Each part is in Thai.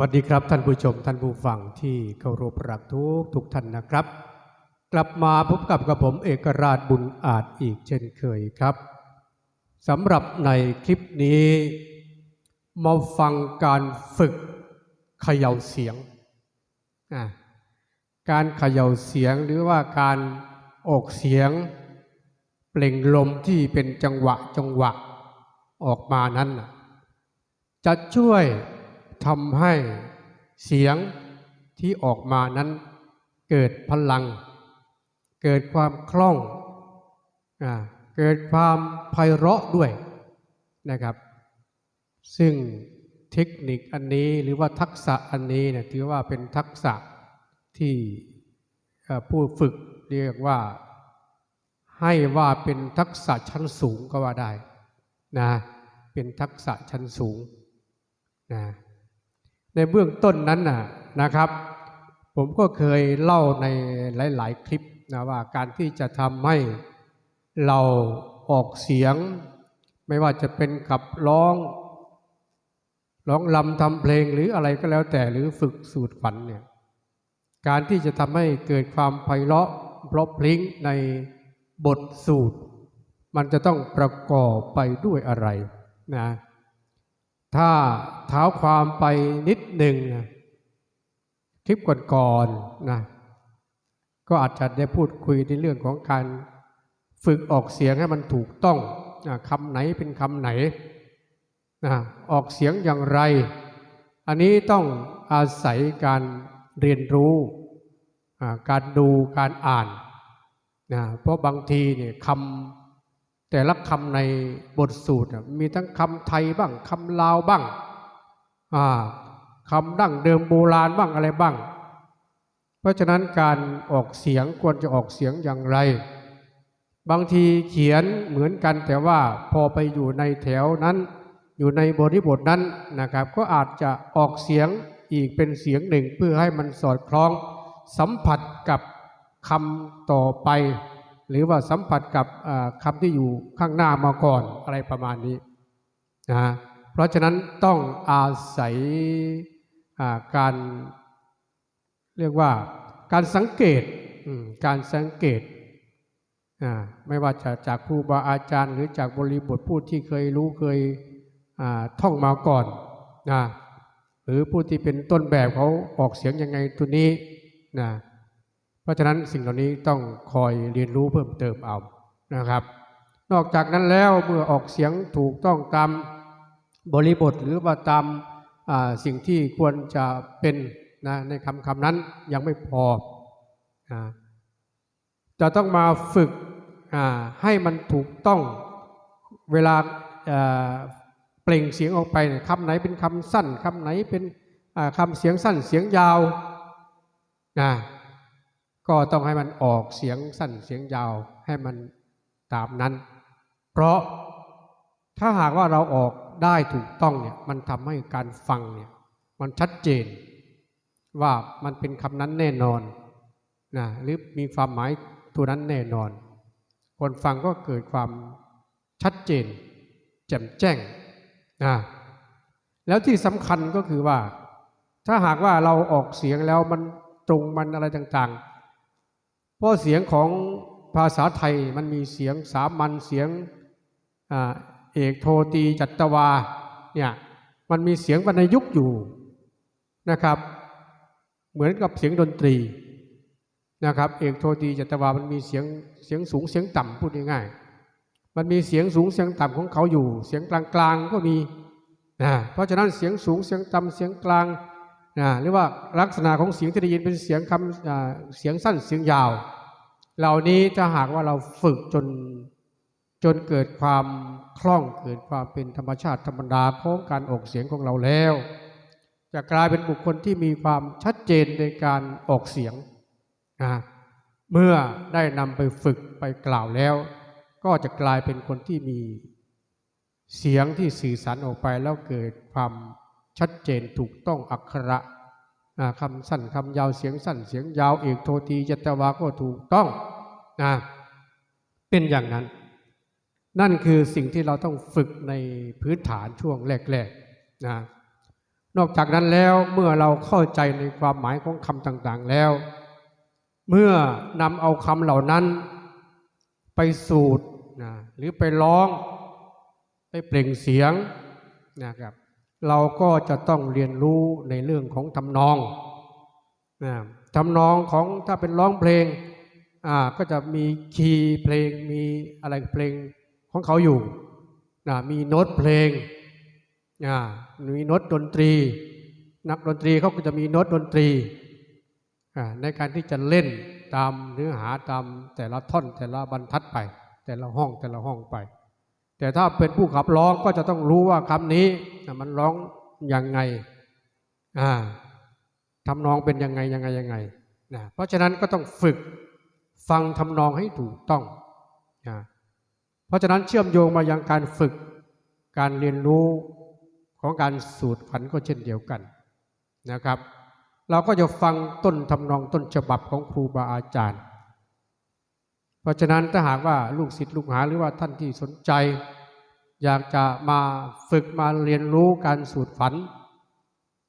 วัสดีครับท่านผู้ชมท่านผู้ฟังที่เคารพรักทุกทุกท่านนะครับ กลับมาพบกับกระผมเอกราชบุญอาจอีกเช่นเคยครับสำหรับในคลิปนี้มาฟังการฝึกเขย่าเสียง การเขย่าเสียงหรือว่าการออกเสียง เปล่งลมที่เป็นจังหวะจังหวะออกมานั้นจะช่วย ทำให้เสียงที่ออกมานั้นเกิดพลัง เกิดความคล่องอเกิดความไพเราะด้วยนะครับ ซึ่งเทคนิคอันนี้หรือว่าทักษะอันนี้เนี่ยถือว่าเป็นทักษะที่ผู้ฝึกเรียกว่าให้ว่าเป็นทักษะชั้นสูงก็ว่าได้นะเป็นทักษะชั้นสูงนะ ในเบื้องต้นนั้นนะนะครับ ผมก็เคยเล่าในหลาย ๆ คลิปนะว่าการที่จะทำให้เราออกเสียง ไม่ว่าจะเป็นขับร้องร้องลำทำเพลงหรืออะไรก็แล้วแต่หรือฝึกสูตรฝันเนี่ยการที่จะทำให้เกิดความไพเราะเพราะพลิ้งในบทสูตร มันจะต้องประกอบไปด้วยอะไรนะ ถ้าเท้าความไปนิดหนึ่งนะคลิปก่อนๆนะก็อาจจะได้พูดคุยในเรื่องของการฝึกออกเสียงให้มันถูกต้องนะคำไหนเป็นคำไหนนะออกเสียงอย่างไร อันนี้ต้องอาศัยการเรียนรู้การดูการอ่านนะเพราะบางทีเนี่ยคำ แต่ละคำในบทสูตรมีทั้งคำไทยบ้างคำลาวบ้างคำดั้งเดิมโบราณบ้างอะไรบ้าง เพราะฉะนั้นการออกเสียงควรจะออกเสียงอย่างไร บางทีเขียนเหมือนกันแต่ว่าพอไปอยู่ในแถวนั้น อยู่ในบริบทนั้นนะครับ ก็อาจจะออกเสียงอีกเป็นเสียงหนึ่งเพื่อให้มันสอดคล้องสัมผัสกับคำต่อไป หรือว่าสัมผัสกับอ่าคำที่อยู่ข้างหน้ามาก่อนอะไรประมาณนี้นะเพราะฉะนั้นต้องอาศัยการเรียกว่าการสังเกตการสังเกตไม่ว่าจะจากครูบาอาจารย์ หรือจากบริบทพูดที่เคยรู้เคยท่องมาก่อนนะหรือผู้ที่เป็นต้นแบบเขาออกเสียงยังไงตัวนี้นะ เพราะฉะนั้นสิ่งเหล่านี้ต้องคอยเรียนรู้เพิ่มเติมเอานะครับ นอกจากนั้นแล้วเมื่อออกเสียงถูกต้องตามบริบทหรือว่าตามสิ่งที่ควรจะเป็นนะในคำคำนั้นยังไม่พอนะจะต้องมาฝึกให้มันถูกต้องเวลาเปล่งเสียงออกไปคำไหนเป็นคำสั้นคำไหนเป็นคำเสียงสั้นเสียงยาวนะ ก็ต้องให้มันออกเสียงสั้นเสียงยาวให้มันตามนั้น เพราะถ้าหากว่าเราออกได้ถูกต้องเนี่ยมันทำให้การฟังเนี่ยมันชัดเจน ว่ามันเป็นคำนั้นแน่นอนนะหรือมีความหมายตัวนั้นแน่นอน คนฟังก็เกิดความชัดเจน แจ่มแจ้งนะแล้วที่สำคัญก็คือว่า ถ้าหากว่าเราออกเสียงแล้วมันตรงมันอะไรต่างๆ ราะเสียงของภาษาไทยมันมีเสียงสามัญเสียงอเอกโทตีจัตวาเนี่ยมันมีเสียงวรรณยุกต์อยู่นะครับ เหมือนกับเสียงดนตรีนะครับ เอกโทตีจัตวามันมีเสียงเสียงสูงเสียงต่ำพูดง่ายๆมันมีเสียงสูงเสียงต่ำของเขาอยู่ เสียงกลางๆก็มีนะเพราะฉะนั้นเสียงสูงเสียงต่ำเสียงกลางนะหรือว่าลักษณะของเสียงที่ได้ยินเป็นเสียงคำเสียงสั้นเสียงยาว เหล่านี้ถ้าหากว่าเราฝึกจนจนเกิดความคล่องเกิดความเป็นธรรมชาติธรรมดาของการออกเสียงของเราแล้ว จะกลายเป็นบุคคลที่มีความชัดเจนในการออกเสียงนะเมื่อได้นำไปฝึกไปกล่าวแล้ว ก็จะกลายเป็นคนที่มีเสียงที่สื่อสารออกไปแล้วเกิดความชัดเจนถูกต้องอักขระนะ คำสั้นคำยาวเสียงสั้นเสียงยาวเอกโทตีจัตวาก็ถูกต้องนะเป็นอย่างนั้น นั่นคือสิ่งที่เราต้องฝึกในพื้นฐานช่วงแรกๆนะนอกจากนั้นแล้วเมื่อเราเข้าใจในความหมายของคำต่างๆแล้ว เมื่อนำเอาคำเหล่านั้น ไปสูตรนะหรือไปร้อง ไปเปล่งเสียงนะครับ เราก็จะต้องเรียนรู้ในเรื่องของทำนองนะทำนองของถ้าเป็นร้องเพลงอ่าก็จะมีคีย์เพลงมีอะไรเพลงของเขาอยู่นะมีโน้ตเพลงอ่ามีโน้ตดนตรี นักดนตรีเขาก็จะมีโน้ตดนตรีในการที่จะเล่นตามเนื้อหาตามแต่ละท่อนแต่ละบรรทัดไป แต่ละห้องแต่ละห้องไป แต่ถ้าเป็นผู้ขับร้องก็จะต้องรู้ว่าคำนี้มันร้องยังไงอ่าทำนองเป็นยังไงยังไงยังไงนะเพราะฉะนั้นก็ต้องฝึกฟังทำนองให้ถูกต้องนะเพราะฉะนั้นเชื่อมโยงมายังการฝึกการเรียนรู้ของการสูตรฝันก็เช่นเดียวกันนะครับ เราก็จะฟังต้นทำนองต้นฉบับของครูบาอาจารย์ เพราะฉะนั้นถ้าหากว่าลูกศิษย์ลูกหาหรือว่าท่านที่สนใจ อยากจะมาฝึกมาเรียนรู้การสูตรฝัน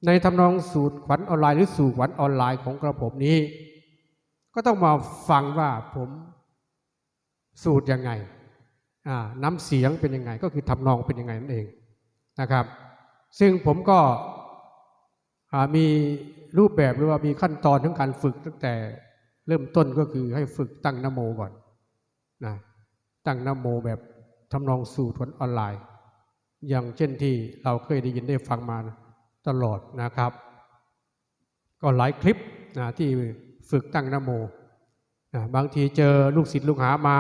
ในทำนองสูตรขวัญออนไลน์หรือสู่ขวัญออนไลน์ของกระผมนี้ ก็ต้องมาฟังว่าผมสูตรยังไงน้ำเสียงเป็นยังไง ก็คือทำนองเป็นยังไงนั่นเองนะครับ ซึ่งผมก็มีรูปแบบหรือว่ามีขั้นตอนของการฝึกตั้งแต่เริ่มต้นก็คือให้ฝึกตั้งนโมก่อน นะตั้งนโมแบบทำนองสูตรขวัญออนไลน์ อย่างเช่นที่เราเคยได้ยินได้ฟังมาตลอดนะครับ ก็หลายคลิปนะที่ฝึกตั้งนโมนะบางทีเจอลูกศิษย์ลูกหามา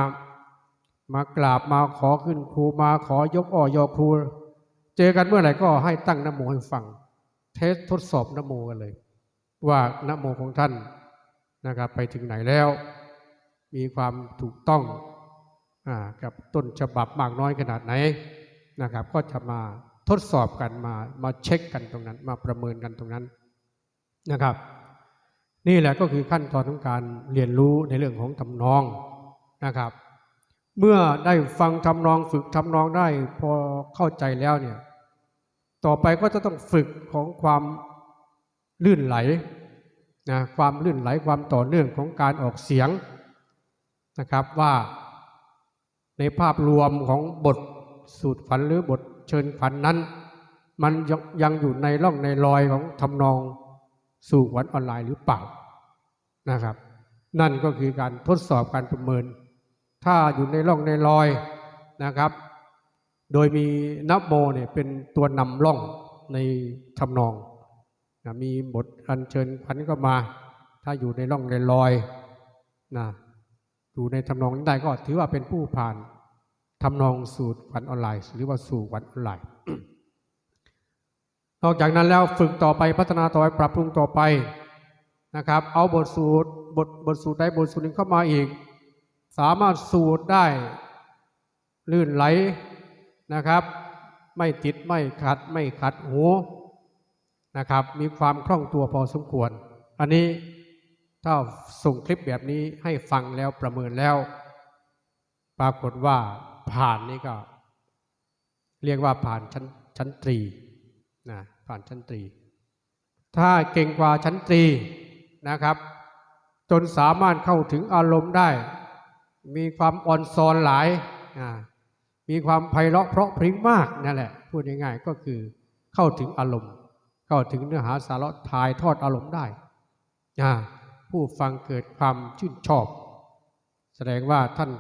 มากราบมาขอขึ้นครูมาขอยกอ่อยอครู เจอกันเมื่อไหร่ก็ให้ตั้งนโมให้ฟัง เทสทดสอบนโมกันเลย ว่านโมของท่านนะครับไปถึงไหนแล้ว มีความถูกต้องอกับต้นฉบับมากน้อยขนาดไหนนะครับ ก็จะมาทดสอบกันมามาเช็คกันตรงนั้น มาประเมินกันตรงนั้นนะครับ นี่แหละก็คือขั้นตอนของการเรียนรู้ในเรื่องของทำนองนะครับ เมื่อได้ฟังทำนองฝึกทำนองได้พอเข้าใจแล้วเนี่ยต่อไปก็จะต้องฝึกของความลื่นไหลนะความลื่นไหลความต่อเนื่องของการออกเสียง นะครับว่าในภาพรวมของบทสูตรฝันหรือบทเชิญฝันนั้น มันยังยังอยู่ในร่องในรอยของทำนองสู่ขวัญออนไลน์หรือเปล่านะครับ นั่นก็คือการทดสอบการประเมิน ถ้าอยู่ในร่องในรอยนะครับ โดยมีนับโมเนี่ยเป็นตัวนำร่องในทำนองนะมีบทอัญเชิญขวัญก็มา ถ้าอยู่ในร่องในรอยนะ อยู่ในทำนองนี้ได้ก็ถือว่าเป็นผู้ผ่านทำนองสูตรวัญออนไลน์ หรือว่าสู่วัญออนไลน์ นอกจากนั้นแล้วฝึกต่อไปพัฒนาต่อไปปรับปรุงต่อไปนะครับ เอาบทสูตรบทบทสูตรใดบทสูตรหนึ่งเข้ามาอีก สามารถสูตรได้ลื่นไหลนะครับ ไม่ติดไม่ขัดไม่ขัดหูนะครับ มีความคล่องตัวพอสมควร อันนี้ ถ้าส่งคลิปแบบนี้ให้ฟังแล้วประเมินแล้ว ปรากฏว่าผ่านนี่ก็ เรียกว่าผ่านชั้นชั้นตรีนะผ่านชั้นตรี ถ้าเก่งกว่าชั้นตรีนะครับ จนสามารถเข้าถึงอารมณ์ได้ มีความอ่อนซอนหลายอ่ามีความไพเราะเพราะพริ้งมากนั่นแหละ พูดง่ายๆก็คือเข้าถึงอารมณ์ เข้าถึงเนื้อหาสาระถ่ายทอดอารมณ์ได้อ่า ผู้ฟังเกิดความชื่นชอบ แสดงว่าท่าน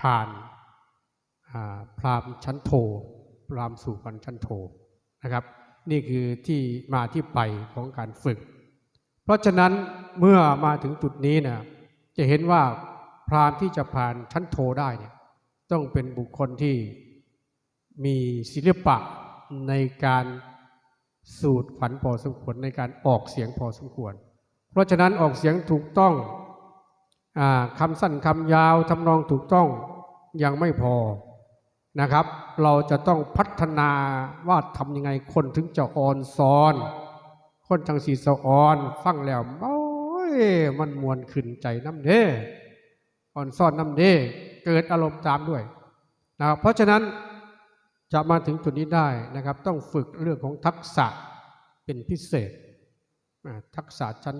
ผ่านาพรามชั้นโท พรามสู่กันชั้นโทนะครับ นี่คือที่มาที่ไปของการฝึก เพราะฉะนั้นเมื่อมาถึงจุดนี้นะจะเห็นว่าพรามที่จะผ่านชั้นโทได้เนี่ยต้องเป็นบุคคลที่มีศิลปะในการสูดฝันพอสมควรในการออกเสียงพอสมควร เพราะฉะนั้นออกเสียงถูกต้องอคำสั้นคำยาวทำนองถูกต้องยังไม่พอนะครับ เราจะต้องพัฒนาว่าทำยังไงคนถึงจะอ่อนซอน คนจังสีสะอ่อน ฟังแล้วโอ้ยมันมวนขึ้นใจน้ำเด้อ่อนซ้อนน้ำเด้เกิดอารมณ์ตามด้วยนะครับเพราะฉะนั้นจะมาถึงจุดนี้ได้นะครับ ต้องฝึกเรื่องของทักษะเป็นพิเศษ ทักษะชั้น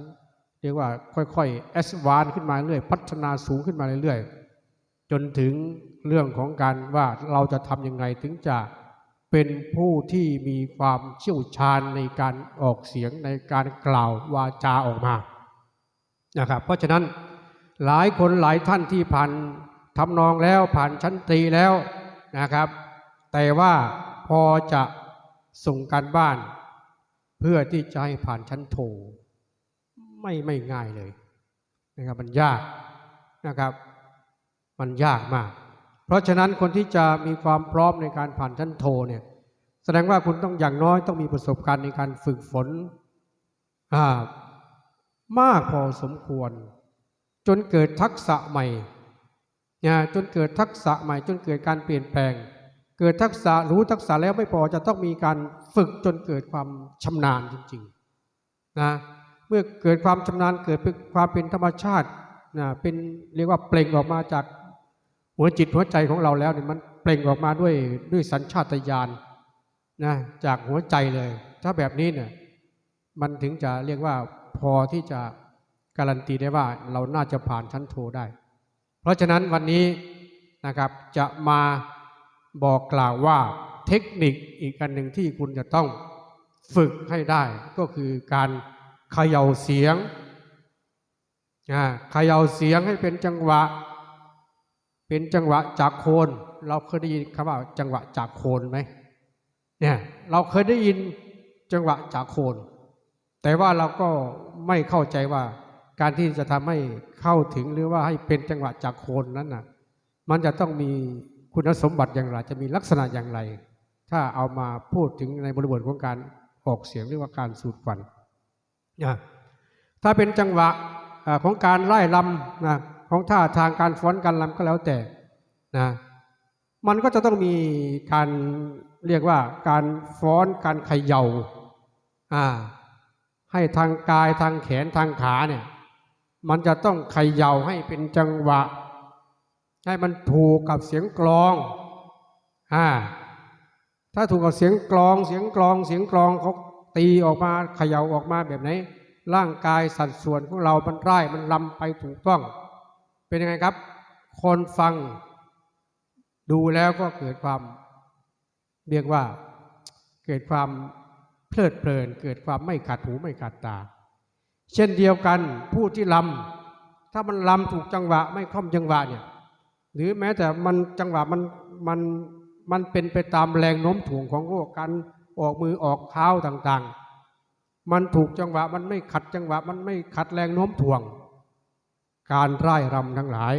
เรียกว่าค่อยๆแอสวานขึ้นมาเรื่อยพัฒนาสูงขึ้นมาเรื่อยๆจนถึงเรื่องของการว่าเราจะทำยังไงถึงจะเป็นผู้ที่มีความเชี่ยวชาญในการออกเสียงในการกล่าววาจาออกมานะครับเพราะฉะนั้นหลายคนหลายท่านที่ผ่านทำนองแล้วผ่านชั้นตรีแล้วนะครับ แต่ว่าพอจะส่งการบ้าน เพื่อที่จะให้ผ่านชั้นโทไม่ไม่ง่ายเลยนะครับมันยากนะครับ มันยากมาก เพราะฉะนั้นคนที่จะมีความพร้อมในการผ่านชั้นโทเนี่ยแสดงว่าคุณต้องอย่างน้อยต้องมีประสบการณ์ในการฝึกฝนมากพอสมควร จนเกิดทักษะใหม่นะจนเกิดทักษะใหม่ จนเกิดการเปลี่ยนแปลง เกิดทักษะรู้ทักษะแล้วไม่พอจะต้องมีการ ฝึกจนเกิดความชำนาญจริงๆนะเมื่อเกิดความชำนาญเกิดเป็นความเป็นธรรมชาตินะเป็นเรียกว่าเปล่งออกมาจากหัวจิตหัวใจของเราแล้วเนี่ยมันเปล่งออกมาด้วยด้วยสัญชาตญาณนะจากหัวใจเลย ถ้าแบบนี้เนี่ยมันถึงจะเรียกว่าพอที่จะการันตีได้ว่าเราน่าจะผ่านชั้นโทได้ เพราะฉะนั้นวันนี้นะครับจะมาบอกกล่าวว่า เทคนิคอีกอันหนึ่งที่คุณจะต้องฝึกให้ได้ ก็คือการเขย่าเสียงเขย่าเสียงให้เป็นจังหวะ เป็นจังหวะจากโคน เราเคยได้ยินคำว่าจังหวะจากโคนไหมเนี่ยเราเคยได้ยินจังหวะจากโคน แต่ว่าเราก็ไม่เข้าใจว่าการที่จะทำให้เข้าถึงหรือว่าให้เป็นจังหวะจากโคนนั้นน่ะมันจะต้องมีคุณสมบัติอย่างไร จะมีลักษณะอย่างไร ถ้าเอามาพูดถึงในบริบทของการออกเสียงหรือว่าการสูดควันนะถ้าเป็นจังหวะอ่าของการไล่ลำนะของท่าทางการฟ้อนการลำก็แล้วแต่นะมันก็จะต้องมีการเรียกว่าการฟ้อนการเขย่าอ่าให้ทางกายทางแขนทางขาเนี่ยมันจะต้องเขย่าให้เป็นจังหวะ ให้มันถูกกับเสียงกลองอ่า ถ้าถูกกับเสียงกลองเสียงกลองเสียงกลองเขาตีออกมาเขย่าออกมาแบบไหน ร่างกายสัดส่วนของเรามันไร่มันลำไปถูกต้อง เป็นยังไงครับ คนฟัง ดูแล้วก็เกิดความเรียกว่าเกิดความเพลิดเพลิน เกิดความไม่ขัดหูไม่ขัดตา เช่นเดียวกันผู้ที่ลำถ้ามันลำถูกจังหวะไม่คล่อมจังหวะเนี่ยหรือแม้แต่มันจังหวะมันมัน มันเป็นไปตามแรงโน้มถ่วงของโลกการออกมือออกเท้าต่างๆ มันถูกจังหวะมันไม่ขัดจังหวะ มันไม่ขัดแรงโน้มถ่วง การไร่รำทั้งหลาย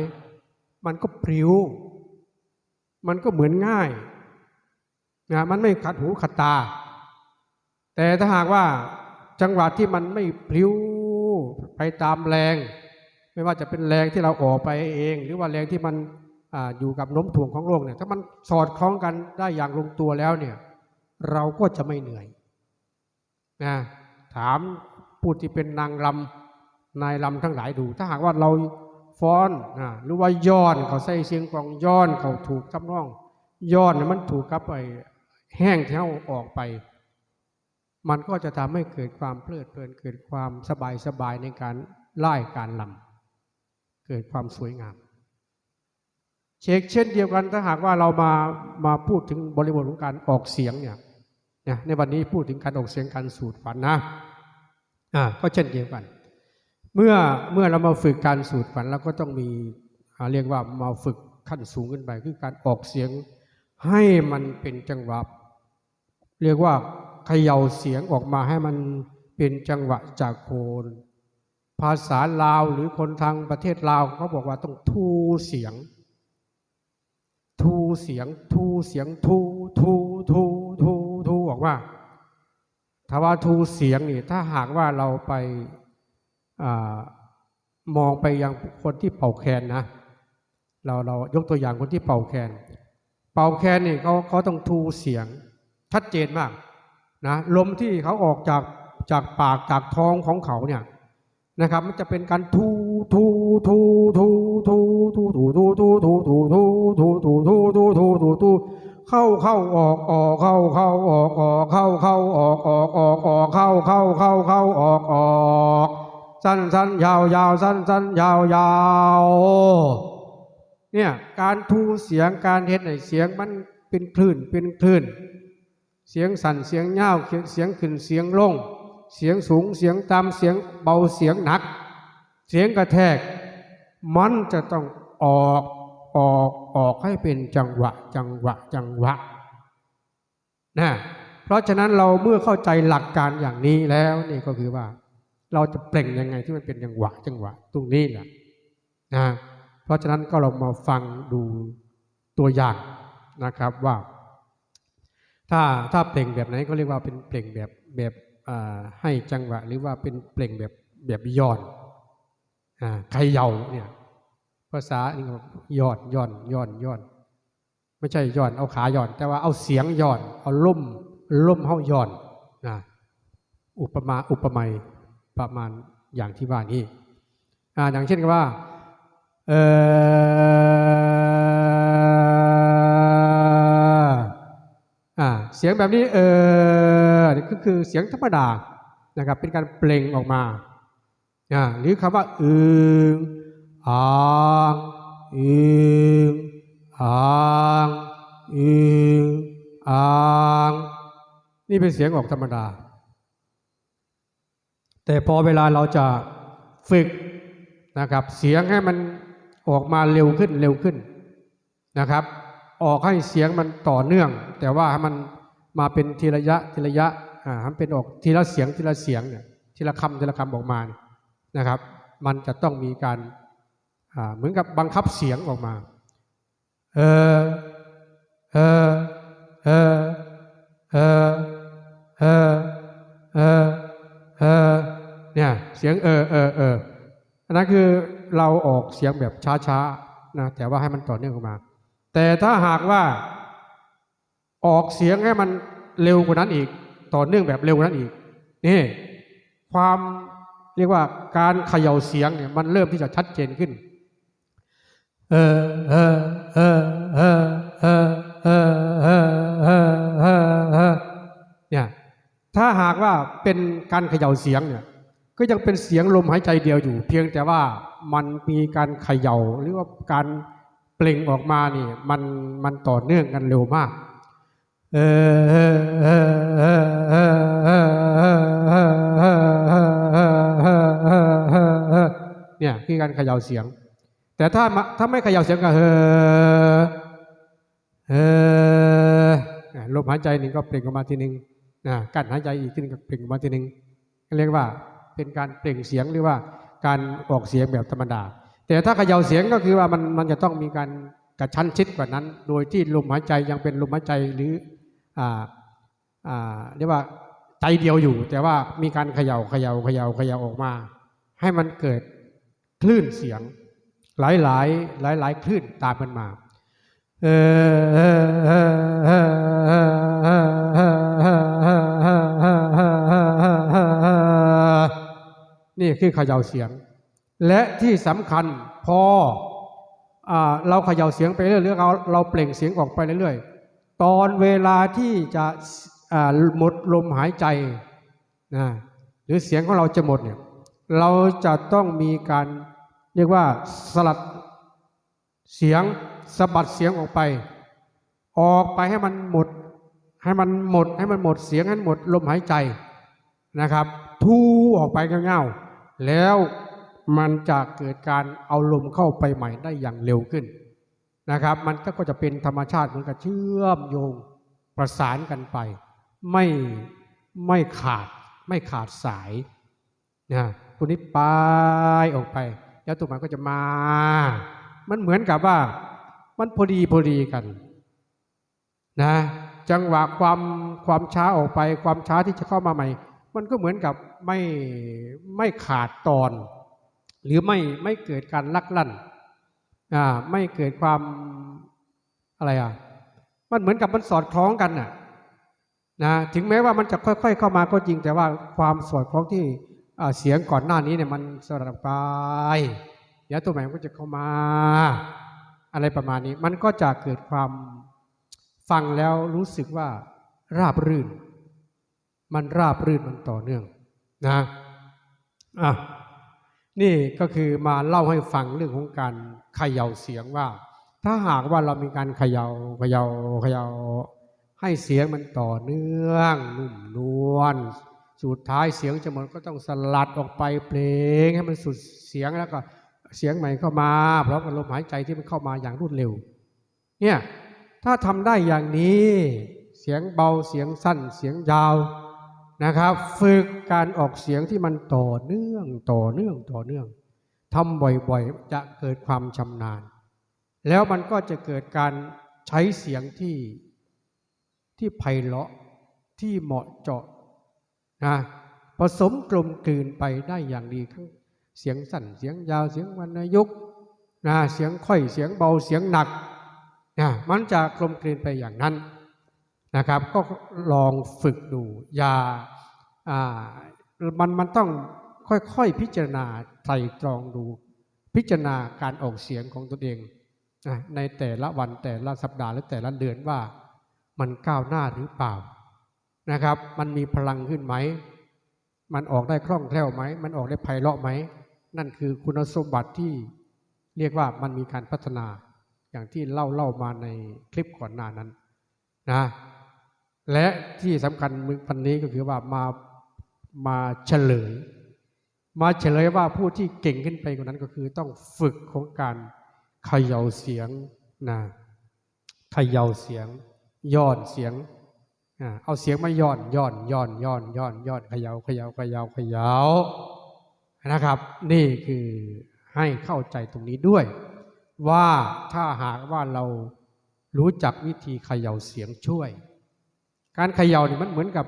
มันก็พริ้ว มันก็เหมือนง่ายนะมันไม่ขัดหูขัดตา แต่ถ้าหากว่าจังหวะที่มันไม่พลิ้วไปตามแรง ไม่ว่าจะเป็นแรงที่เราออกไปเอง หรือว่าแรงที่มัน อยู่กับน้มถ่วงของโลกเนี่ยถ้ามันสอดคล้องกันได้อย่างลงตัวแล้วเนี่ยเราก็จะไม่เหนื่อยนะถามผู้ที่เป็นนางรำนายรำทั้งหลายดู ถ้าหากว่าเราฟ้อนนะหรือว่าย้อนเขาใส่เสียงกลองย้อนเขาถูกทำนองย้อนเนี่ยมันถูกกับไปแห้งเท่าออกไป มันก็จะทำให้เกิดความเพลิดเพลินเกิดความสบายสบายในการไล่การลำเกิดความสวยงาม เช็คเช่นเดียวกันถ้าหากว่าเรามามาพูดถึงบริบทของการออกเสียงเนี่ยเนี่ยในวันนี้พูดถึงการออกเสียงการสูดฝันนะอ่าก็เช่นเดียวกัน เมื่อเมื่อเรามาฝึกการสูดฝันเราก็ต้องมีเรียกว่ามาฝึกขั้นสูงขึ้นไปคือการออกเสียงให้มันเป็นจังหวะ เรียกว่าเขย่าเสียงออกมาให้มันเป็นจังหวะจากโคนภาษาลาวหรือคนทางประเทศลาวเขาบอกว่าต้องทูเสียง ทูเสียงทูเสียงทูทูทูทูทูออกมาถ้าว่าทูเสียงนี่ถ้าหากว่าเราไปอมองไปยังคนที่เป่าแคนนะเราเรายกตัวอย่างคนที่เป่าแคน เป่าแคนนี่เขาเขาต้องทูเสียงชัดเจนมากนะลมที่เขาออกจากจากปากจากท้องของเขาเนี่ย นะครับ มันจะเป็นการทูทูทูทูทูทูทูทูทูทูทูทูทูทูทูทูทูทูทูเข้าเข้าออกออกเข้าเข้าออกออกเข้าเข้าออกออกออกออกเข้าเข้าเข้าเข้าออกออกสั้นสั้นยาวยาวสั้นสั้นยาวยาวเนี่ยการทูเสียงการเฮ็ดให้เสียงมันเป็นคลื่นเป็นคลื่น เสียงสั่นเสียงเงาวเสียงเสียงขึ้นเสียงลง เสียงสูงเสียงต่ำเสียงเบาเสียงหนัก เสียงกระแทก มันจะต้องออกออกออกให้เป็นจังหวะ จังหวะ จังหวะนะเพราะฉะนั้นเราเมื่อเข้าใจหลักการอย่างนี้แล้วนี่ก็คือว่า เราจะเปล่งยังไงที่มันเป็นจังหวะ จังหวะ ตรงนี้แหละนะเพราะฉะนั้นก็เรามาฟังดูตัวอย่างนะครับว่า ถ้าถ้าเปล่งแบบไหนก็เรียกว่าเป็นเปล่งแบบแบบ ให้จังหวะหรือว่าเป็นเปล่งแบบแบบย้อนใครเยาเนี่ยภาษานี่ก็ย้อนย้อนย้อนย้อนไม่ใช่ย้อนเอาขาย้อน แต่ว่าเอาเสียงย้อน เอาล่มล่มเฮาย้อนนะอุปมาอุปไมยประมาณอย่างที่ว่านี้อ่าอย่างเช่นกับว่าเอออ่าเสียงแบบนี้เออ ก็คือเสียงธรรมดานะครับเป็นการเปล่งออกมาหรือคำว่าอึงอ่างอึงอ่างอึงอ่างนี่เป็นเสียงออกธรรมดา แต่พอเวลาเราจะฝึกนะครับเสียงให้มันออกมาเร็วขึ้นเร็วขึ้นนะครับ ออกให้เสียงมันต่อเนื่อง แต่ว่ามัน มาเป็นทีละยะทีละยะอ่าให้มันเป็นออกทีละเสียงทีละเสียงเนี่ยทีละคำทีละคำออกมาเนี่ยนะครับ มันจะต้องมีการอ่าเหมือนกับบังคับเสียงออกมาเออเออเออเออเออเออเออเนี่ยเสียงเออเออเอออันนั้นคือเราออกเสียงแบบช้าๆนะแต่ว่าให้มันต่อเนื่องออกมา แต่ถ้าหากว่า ออกเสียงให้มันเร็วกว่านั้นอีก ต่อเนื่องแบบเร็วกว่านั้นอีกนี่ความเรียกว่าการเขย่าเสียงเนี่ยมันเริ่มที่จะชัดเจนขึ้นเออเออเออเออเออเออเออเออเออเนี่ยถ้าหากว่าเป็นการเขย่าเสียงเนี่ยก็ยังเป็นเสียงลมหายใจเดียวอยู่ เพียงแต่ว่ามันมีการเขย่าหรือว่าการเปล่งออกมานี่มันมันต่อเนื่องกันเร็วมาก เนี่ยคือการเขย่าเสียง แต่ถ้าถ้าไม่เขย่าเสียงก็เฮเฮลมหายใจหนึ่งก็เปล่งออกมาทีหนึ่งนะการหายใจอีกทีนก็เปล่งออกมาทีหนึ่งเรียกว่าเป็นการเปล่งเสียงหรือว่าการออกเสียงแบบธรรมดา แต่ถ้าเขย่าเสียงก็คือว่ามันมันจะต้องมีการกระชั้นชิดกว่านั้น โดยที่ลมหายใจยังเป็นลมหายใจหรือ เรียกว่าใจเดียวอยู่ แต่ว่ามีการเขยา่าเขยา่าเขยา่าเขย่าออกมา ให้มันเกิดคลื่นเสียง หลายหลายหลายหลายคลื่นตามมันมาเออนี่คือเขย่าเสียง และที่สำคัญพอเราเขย่าเสียงไปเรื่อยอเราเราเปล่งเสียงออกไปเรื่อยๆ ตอนเวลาที่จะหมดลมหายใจนะหรือเสียงของเราจะหมดเนี่ยเราจะต้องมีการเรียกว่าสลัดเสียงสะบัดเสียงออกไป ออกไปให้มันหมด ให้มันหมดให้มันหมดเสียงให้มันหมดลมหายใจนะครับ ทูออกไปเงาๆแล้วมันจะเกิดการเอาลมเข้าไปใหม่ได้อย่างเร็วขึ้น นะครับ มันก็จะเป็นธรรมชาติเหมือนกับเชื่อมโยงประสานกันไป ไม่ไม่ขาดไม่ขาดสายนะตัวนี้ไปออกไป แล้วตัวมันก็จะมา มันเหมือนกับว่า มันพอดีพอดีกัน นะ จังหวะความความช้าออกไป ความช้าที่จะเข้ามาใหม่ มันก็เหมือนกับไม่ไม่ขาดตอน หรือไม่ไม่เกิดการลักลั่น อ่าไม่เกิดความอะไรอะมันเหมือนกับมันสอดคล้องกันน่ะนะถึงแม้ว่ามันจะค่อย ๆ เข้ามาก็จริงแต่ว่าความสอดคล้องที่เสียงก่อนหน้านี้เนี่ยมันสลับไปเดี๋ยวตัวใหม่ก็จะเข้ามา อะไรประมาณนี้ มันก็จะเกิดความฟังแล้วรู้สึกว่าราบรื่น มันราบรื่นมันต่อเนื่องนะอะนี่ก็คือมาเล่าให้ฟังเรื่องของการ เขย่าเสียงว่า ถ้าหากว่าเรามีการเขยา่าเขยา่าเขย่าให้เสียงมันต่อเนื่องนุ่มนวลสุดท้ายเสียงจะหมดก็ต้องสลัดออกไปเพลงให้มันสุดเสียงแล้วก็เสียงใหม่เข้ามาพร้อมกับลมหายใจที่มันเข้ามาอย่างรวดเร็ว เนี่ยถ้าทำได้อย่างนี้ เสียงเบาเสียงสั้นเสียงยาวนะครับ ฝึกการออกเสียงที่มันต่อเนื่องต่อเนื่องต่อเนื่อง ทำบ่อยๆ จะเกิดความชำนาญ แล้วมันก็จะเกิดการใช้เสียงที่ที่ไพเราะที่เหมาะเจาะนะผสมกลมกลืนไปได้อย่างดีทั้งเสียงสั้นเสียงยาวเสียงวรรณยุกนะเสียงค่อยเสียงเบาเสียงหนักนะมันจะกลมกลืนไปอย่างนั้นนะครับ ก็ลองฝึกดูอย่าอ่ามันมันต้อง ค่อยๆพิจารณาไตรตรองดู พิจารณาการออกเสียงของตนเองในแต่ละวันแต่ละสัปดาห์หรือแต่ละเดือนว่ามันก้าวหน้าหรือเปล่านะครับ มันมีพลังขึ้นไหม มันออกได้คล่องแคล่วไหม มันออกได้ไพเราะไหม นั่นคือคุณสมบัติที่เรียกว่ามันมีการพัฒนาอย่างที่เล่าเล่ามาในคลิปก่อนหน้านั้นนะและที่สำคัญวันนี้ก็คือว่ามามาเฉลย มาเฉลยว่าผู้ที่เก่งขึ้นไปกว่านั้นก็คือต้องฝึกของการเขย่าเสียงนะเขย่าเสียง ย่อนเสียงเอาเสียงมาย่อนย่อนย่อนย่อนย่อนย่อนเขย่าเขย่าเขย่าเขย่านะครับ นี่คือให้เข้าใจตรงนี้ด้วย ว่าถ้าหากว่าเรารู้จักวิธีเขย่าเสียงช่วย การเขย่านี่มันเหมือนกับ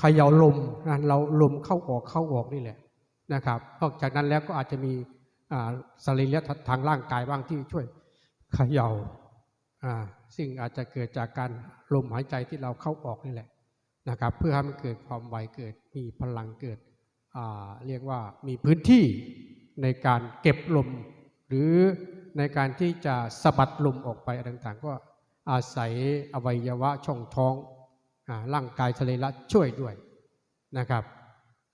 เขย่าลมนะเราลมเข้าออกเข้าออกนี่แหละ นะครับนอกจากนั้นแล้วก็อาจจะมีสรีระทางร่างกายบ้างที่ช่วยเขย่าอ่าซึ่งอาจจะเกิดจากการลมหายใจที่เราเข้าออกนี่แหละนะครับ เพื่อให้มันเกิดความไวเกิดมีพลังเกิดเรียกว่ามีพื้นที่ในการเก็บลม หรือในการที่จะสะบัดลมออกไปอะไรต่างๆ ก็อาศัยอวัยวะช่องท้องอร่างกายทะเลละช่วยด้วยนะครับ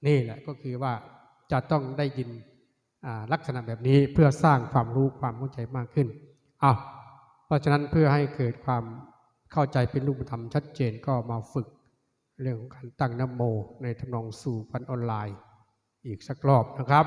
นี่แหละก็คือว่า จะต้องได้ยินลักษณะแบบนี้เพื่อสร้างความรู้ความเข้าใจมากขึ้นอ้าวเพราะฉะนั้นเพื่อให้เกิดความเข้าใจเป็นรูปธรรมชัดเจนก็มาฝึก เรื่องของการตั้งนโม ในทำนองสู่พันออนไลน์ อีกสักรอบนะครับ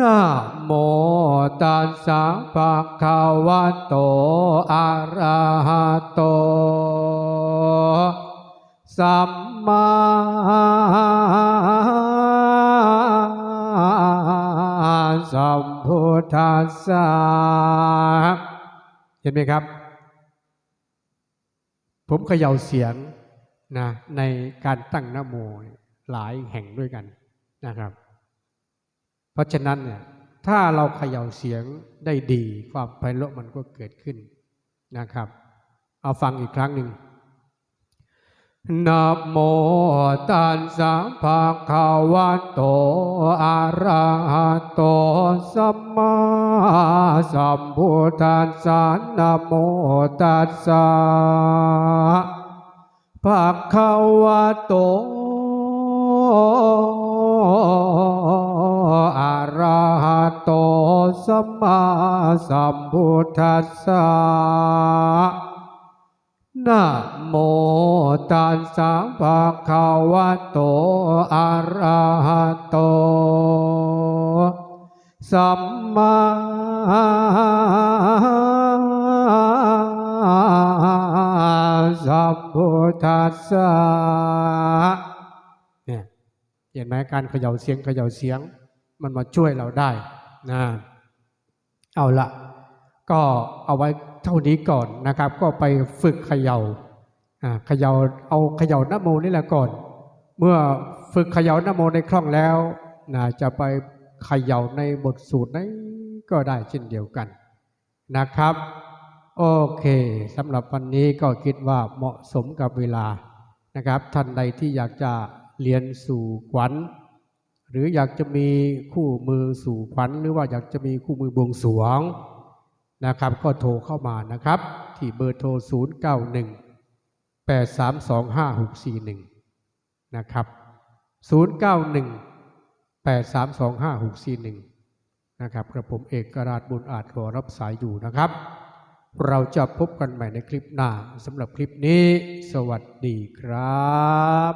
นะโมตัสสะภะคะวะโตอะระหะโต สัมมาสัมพุทธัสสะเห็นไหมครับ ผมเขย่าเสียงนะในการตั้งนโมหลายแห่งด้วยกันนะครับ ราะฉะนั้นเนี่ยถ้าเราเขย่าเสียงได้ดีความไพเราะมันก็เกิดขึ้นนะครับ เอาฟังอีกครั้งหนึ่งนะโมตัสสะภะคะวะโตอะระหะโตสัมมาสัมพุทธัสสะนะโมตัสสะภะคะวะโต โตสัมมาสัมพุทธัสสะนะโมตัสสะภะคะวะโตอะระหะโต สัมมาสัมพุทธัสสะเนี่ยเห็นไหมการเขย่าเสียงเขย่าเสียง มันมาช่วยเราได้ นะเอาละก็เอาไว้เท่านี้ก่อนนะครับ ก็ไปฝึกเขย่าอ่าเขย่าเอาเขย่านโมนี่แหละก่อน เมื่อฝึกเขย่านโมในคล่องแล้วนะจะไปเขย่าในบทสูตรไหนก็ได้เช่นเดียวกันนะครับ โอเคสำหรับวันนี้ก็คิดว่าเหมาะสมกับเวลานะครับท่านใดที่อยากจะเรียนสู่ขวัญ หรืออยากจะมีคู่มือสู่ขวัญหรือว่าอยากจะมีคู่มือบวงสรวงนะครับ ก็โทรเข้ามานะครับ ที่เบอร์โทร 0 9 1 8 3 2 5 6 4 1 นะครับ 0 9 1 8 3 2 5 6 4 1 นะครับกระผมเอกราชบุญอาจขอรับสายอยู่นะครับ เราจะพบกันใหม่ในคลิปหน้าสำหรับคลิปนี้ สวัสดีครับ